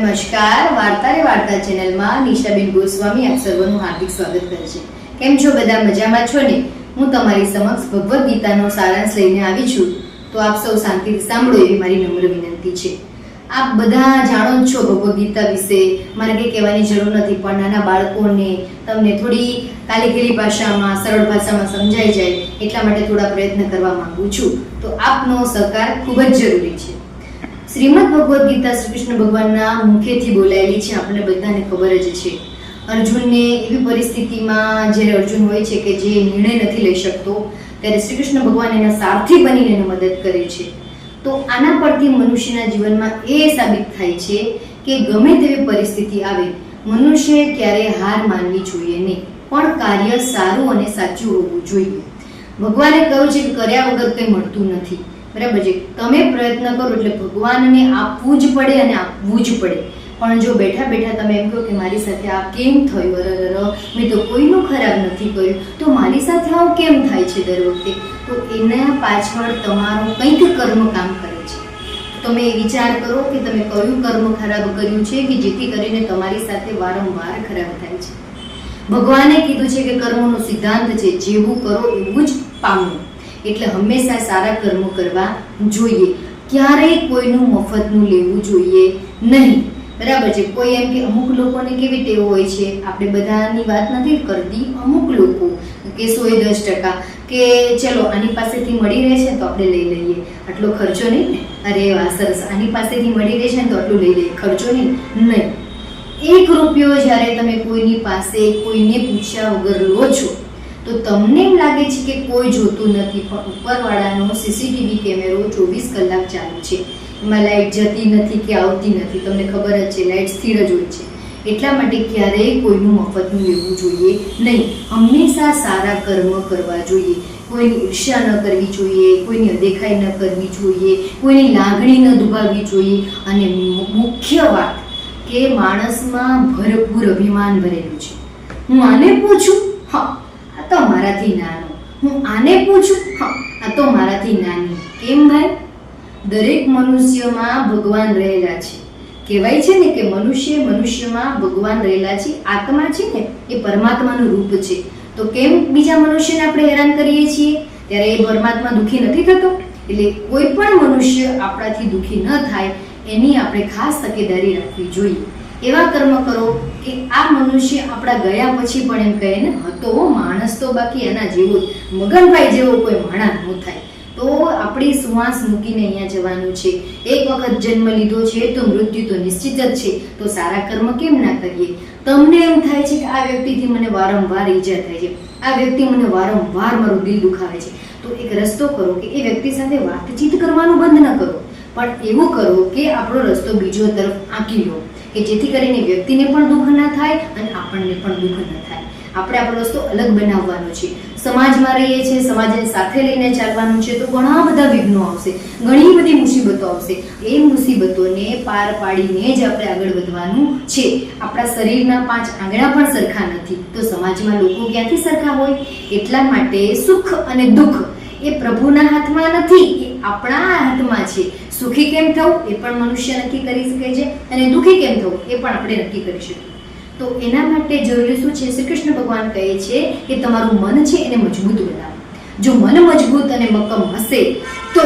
નમસ્કાર. વાર્તા રે વાર્તા ચેનલમાં નિશાબેન ગોસ્વામી આપ સર્વનું હાર્દિક સ્વાગત કરે છે. કેમ છો બધા? મજામાં છો ને? હું તમારી સમક્ષ ભગવદ્ ગીતાનો સારાંશ લઈને આવી છું. તો આપ સૌ શાંતિથી સાંભળો એવી મારી નમ્ર વિનંતી છે. આપ બધા જાણો જ છો ભગવદ્ ગીતા વિશે. મારે કંઈ કહેવાની જરૂર નથી, પણ નાના બાળકોને તમને થોડી કાલીકેલી ભાષામાં, સરળ ભાષામાં સમજાઈ જાય એટલા માટે થોડા પ્રયત્ન કરવા માંગુ છું. તો આપનો સહકાર ખૂબ જ જરૂરી છે. શ્રીમદ ભગવદ્ ગીતા શ્રી કૃષ્ણ ભગવાનના મુખેથી બોલાયેલી છે. આપણને બધાને ખબર જ છે. અર્જુનને એવી પરિસ્થિતિમાં જ્યારે અર્જુન હોય છે કે જે નિર્ણય નથી લઈ શકતો, ત્યારે શ્રી કૃષ્ણ ભગવાન એના સારથી બનીને એને મદદ કરે છે. તો આના પરથી મનુષ્યના જીવનમાં એ સાબિત થાય છે કે ગમે તેવી પરિસ્થિતિ આવે, મનુષ્ય ક્યારે હાર માનવી જોઈએ નહીં. પણ કાર્ય સારું અને સાચું હોવું જોઈએ. ભગવાને કહ્યું છે કે કર્યા વગર કંઈ મળતું નથી. બરાબર છે. તમે પ્રયત્ન કરો એટલે ભગવાનને આપવું જ પડે અને આપવું જ પડે. પણ જો બેઠા બેઠા તમે એમ કહો કે મારી સાથે આ કેમ થયું? અરર મેં તો કોઈનું ખરાબ નથી કર્યું. તો મારી સાથે આવું કેમ થાય છે દર વખતે? તો એના પાછળ તમારું કંઈક કર્મ કામ કરે છે. તમે વિચાર કરો કે તમે કયું કર્મ ખરાબ કર્યું છે કે જેથી કરીને તમારી સાથે વારંવાર ખરાબ થાય છે. ભગવાને કીધું છે કે કર્મનો સિદ્ધાંત છે, જેવું કરો એવું જ પામવું એટલે હંમેશા સારા કર્મો કરવા જોઈએ. ક્યારેય કોઈનું મફતનું લેવું જોઈએ નહીં. બરાબર છે? કોઈ એમ કે અમુક લોકોને કેવી ટેવ હોય છે? આપણે બધાની વાત નથી કરતી અમુક લોકો. કે સો એ દસ ટકા, કે ચલો આની પાસેથી મળી રહેશે તો આપણે લઈ લઈએ. આટલો ખર્ચો નહીં ને? અરે વાહ, સરસ. આની પાસેથી મળી રહેશે ને તો આટલું લઈ લઈએ. ખર્ચો નહીં? નહીં. એક રૂપિયો જ્યારે તમે કોઈની પાસે કોઈને પૂછ્યા વગર લો છો તો તમને એમ લાગે છે કે કોઈ જોતું નથી, પણ ઉપરવાળાનો સીસીટીવી કેમેરો ચોવીસ કલાક ચાલુ છે. એમાં લાઇટ જતી નથી કે આવતી નથી, તમને ખબર જ છે લાઇટ સ્થિર જ હોય છે. એટલા માટે ક્યારેય કોઈનું મફતનું લેવું જોઈએ નહીં. હંમેશા સારા કર્મ કરવા જોઈએ. કોઈની ઈર્ષ્યા ન કરવી જોઈએ, કોઈની અદેખાઈ ન કરવી જોઈએ, કોઈની લાગણી ન દુભાવવી જોઈએ. અને મુખ્ય વાત કે માણસમાં ભરપૂર અભિમાન ભરેલું છે. હું આને પૂછું? હા. તો મારાથી નાનો. હું આને પૂછું? આ તો મારાથી નાની. કેમ ભાઈ? દરેક મનુષ્યમાં ભગવાન રહેલા છે. કહેવાય છે ને કે મનુષ્ય મનુષ્યમાં ભગવાન રહેલા છે. આત્મા છે ને, એ પરમાત્માનું રૂપ છે. તો કેમ બીજા મનુષ્યને આપણે હેરાન કરીએ છીએ? ત્યારે એ પરમાત્મા દુઃખી નથી થતો? એટલે કોઈ પણ મનુષ્ય આપણાથી દુઃખી ન થાય, એની આપણે ખાસ તકેદારી રાખવી જોઈએ. એવા કર્મ કરો કે આ મનુષ્ય આપણા ગયા પછી પણ એમ કહે ને હતો માણસ તો બાકી એના જેવો મગનભાઈ જેવો કોઈ માણસ ન થાય. તો આપણી સુવાસ મૂકીને અહીંયા જવાનું છે. એક વખત જન્મ લીધો છે તો મૃત્યુ તો નિશ્ચિત જ છે. તો સારા કર્મ કેમ ના કરીએ? તમને એમ થાય છે કે આ વ્યક્તિથી મને વારંવાર ઈજા થાય છે. આ વ્યક્તિ મને વારંવાર મારું દિલ દુખાવે છે. તો એક રસ્તો કરો કે એ વ્યક્તિ સાથે વાતચીત કરવાનું બંધ ન કરો. પણ એવું કરો કે આપણો રસ્તો બીજો તરફ આંકી લો, કે જેથી કરીને વ્યક્તિને પણ દુઃખ ના થાય અને આપણને પણ દુઃખ ન થાય. આપણે આપણો રસ્તો અલગ બનાવવાનો છે. સમાજમાં રહીએ છીએ સમાજને સાથે લઈને ચાલવાનું છે, તો ઘણા બધા વિઘ્નો આવશે, ઘણી બધી મુસીબતો આવશે. એ મુસીબતોને પાર પાડીને જ આપણે આગળ વધવાનું છે. આપણા શરીરના પાંચ આંગળા પણ સરખા નથી. તો સમાજમાં લોકો ક્યાંથી સરખા હોય? એટલા માટે સુખ અને દુઃખ એ પ્રભુના હાથમાં નથી આપણા હાથમાં છે. સુખી કેમ થવું? એ પણ મનુષ્ય નક્કી કરી શકે છે અને દુઃખી કેમ થવું? એ પણ આપણે નક્કી કરી શકીએ. તો એના માટે જરૂરી શું છે? શ્રી કૃષ્ણ ભગવાન કહે છે કે તમારું મન છે એને મજબૂત બનાવો. જો મન મજબૂત અને મક્કમ હશે, તો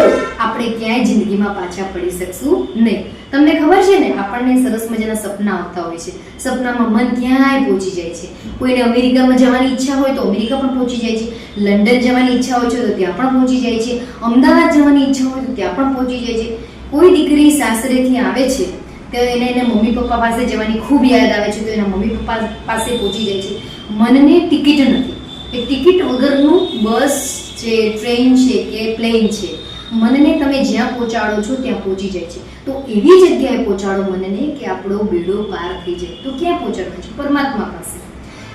આપણે ક્યાંય જિંદગીમાં પાછા પડી શકશું નહીં. તમને ખબર છે ને, આપણને સરસ મજાના સપના આવતા હોય છે. સપનામાં મન ક્યાંય પહોંચી જાય છે. કોઈને અમેરિકામાં જવાની ઈચ્છા હોય તો અમેરિકા પણ પહોંચી જાય છે. લંડન જવાની ઈચ્છા હોય છે તો ત્યાં પણ પહોંચી જાય છે. અમદાવાદ જવાની ઈચ્છા હોય તો ત્યાં પણ પહોંચી જાય છે. કોઈ દીકરી સાસરેથી આવે છે ત્યારે એને એના મમ્મી પપ્પા પાસે જવાની ખૂબ યાદ આવે છે, તો એના મમ્મી પપ્પા પાસે પહોંચી જાય છે. મનને ટિકિટ નથી. એ ટિકિટ વગરનું બસ છે, ટ્રેન છે કે પ્લેન છે મનને તમે જ્યાં પહોંચાડો છો ત્યાં પહોંચી જાય છે. તો એવી જગ્યાએ પહોંચાડો મનને કે આપણો બેડો પાર થઈ જાય. તો ક્યાં પહોંચાડવા છે? પરમાત્મા પાસે.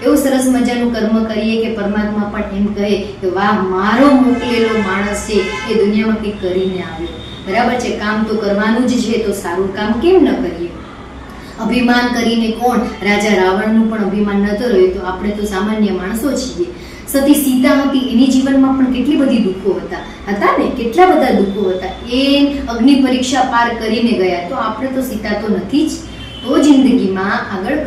એવું સરસ મજાનું કર્મ કરીએ કે પરમાત્મા પણ એમ કહે કે, વાહ, મારો મોકલેલો માણસ છે એ દુનિયામાં કંઈક કરીને આવ્યો. બરાબર છે? કામ તો કરવાનું જ છે, તો સારું કામ કેમ ન કરીએ? અભિમાન કરીને કોણ? રાજા રાવણનું પણ અભિમાન નતો રહ્યું, તો આપણે તો સામાન્ય માણસો છીએ. સતી સીતા હતી, એની જીવનમાં પણ કેટલી બધી દુઃખો હતા. હતા ને? કેટલા બધા દુઃખો હતા. એ અગ્નિ પરીક્ષા પાર કરીને ગયા. તો આપણે તો સીતા તો નથી જ. તો જિંદગીમાં આગળ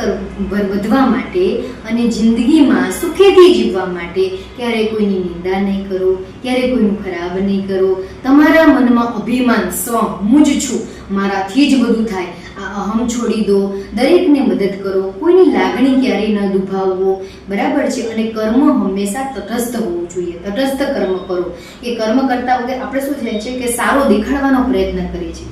વધવા માટે અને જિંદગીમાં સુખેથી જીવવા માટે ક્યારેય કોઈની નિંદા નહીં કરો, ક્યારેય કોઈનું ખરાબ નહીં કરો. તમારા મનમાં અભિમાન સ્વ હું જ છું. મારાથી જ બધું થાય. અહમ છોડી દો. દરેકને મદદ કરો. કોઈની લાગણી ક્યારેય ન દુભાવવો. બરાબર છે? અને કર્મ હંમેશા તટસ્થ હોવું જોઈએ. તટસ્થ કર્મ કરો. એ કર્મ કરતા વખતે આપણે શું થાય છે કે સારો દેખાડવાનો પ્રયત્ન કરીએ છીએ.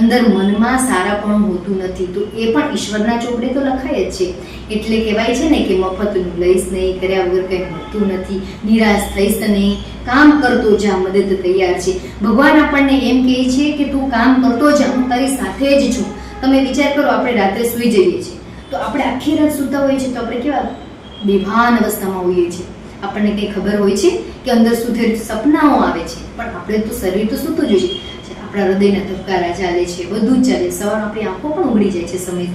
અંદર મનમાં સારા પણ હોતું નથી. તો એ પણ ઈશ્વરના ચોપડે તો લખાય જ છે. એટલે કહેવાય છે ને કે મફતનું લઈશ નહીં, કર્યા વગર કંઈ મળતું નથી. નિરાશ થઈશ નહીં. કામ કરતો જા, મદદ તૈયાર છે. ભગવાન આપણને એમ કહે છે કે તું કામ કરતો જા, હું તારી સાથે જ છું. તમે વિચાર કરો, આપણે રાત્રે સૂઈ જઈએ છીએ. તો આપણે આખી રાત સૂતા હોઈએ છીએ તો આપણે કેવા બેભાન અવસ્થામાં હોઈએ છીએ. આપણને કંઈ ખબર હોય છે કે અંદર સુધી સપનાઓ આવે છે, પણ આપણે તો શરીર તો સૂતું જ છે. આપણા હૃદયના ધબકારા ચાલે છે, બધું જ ચાલે સવાર આપણી આંખો પણ ઉઘડી જાય છે સમય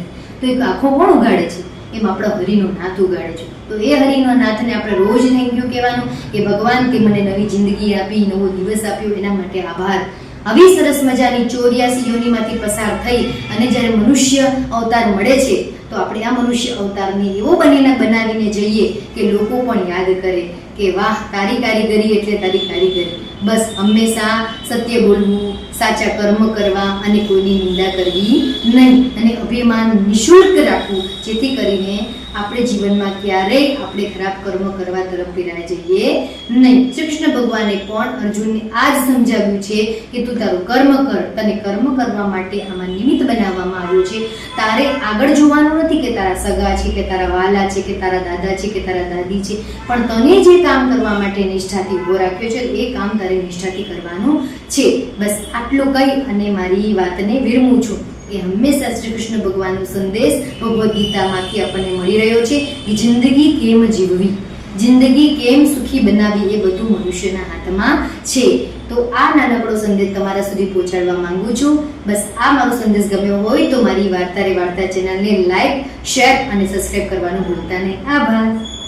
તો એક આંખો પણ ઉગાડે છે? એમ આપણા હરિનો નાથ ઉગાડે છે. તો એ હરિનો નાથને આપણે રોજ થેન્ક યુ કહેવાનું કે ભગવાન તે મને નવી જિંદગી આપી, નવો દિવસ આપ્યો, એના માટે આભાર. આવી સરસ મજાની ચોર્યાસી યોનિમાંથી પસાર થઈ અને જ્યારે મનુષ્ય અવતાર મળે છે, તો આપણે આ મનુષ્ય અવતારને એવો બનીને બનાવીને જઈએ કે લોકો પણ યાદ કરે કે વાહ, તારી કારીગરી એટલે તારી કારીગરી. બસ હંમેશા સત્ય બોલવું, સાચા કર્મ કરવા અને કોઈની નિંદા કરવી નહીં અને અભિમાન નિઃશુલ્ક રાખવું, જેથી કરીને આપણે જીવનમાં ક્યારેય આપણે ખરાબ કર્મ કરવા તરફ ફેરાઈ જઈએ નહીં. કૃષ્ણ ભગવાને પણ અર્જુનને આ જ સમજાવ્યું છે કે તું તારું કર્મ કર. તને કર્મ કરવા માટે આમાં નિમિત્ત બનાવવામાં આવ્યો છે. તારે આગળ જોવાનું નથી કે તારા સગા છે કે તારા વાલા છે કે તારા દાદા છે કે તારા દાદી છે. પણ તને જે કામ કરવા માટે નિષ્ઠાથી ઊભો રાખ્યો છે, એ કામ તારે નિષ્ઠાથી કરવાનું છે. બસ આટલું કહી અને મારી વાતને વિરમું છું. એ હંમેશા શ્રી કૃષ્ણ ભગવાનનો સંદેશ ભગવદ્ ગીતામાંથી આપણને મળી રહ્યો છે કે જિંદગી કેમ જીવવી? જિંદગી કેમ સુખી બનાવવી એ બધું મનુષ્યના હાથમાં છે. તો આ નાનકડો સંદેશ તમારા સુધી પહોંચાડવા માંગુ છું. બસ આ મારો સંદેશ ગમ્યો હોય તો મારી વાર્તા રે વાર્તા ચેનલને લાઈક શેર અને સબસ્ક્રાઈબ કરવાનું ભૂલતા નહીં. આભાર.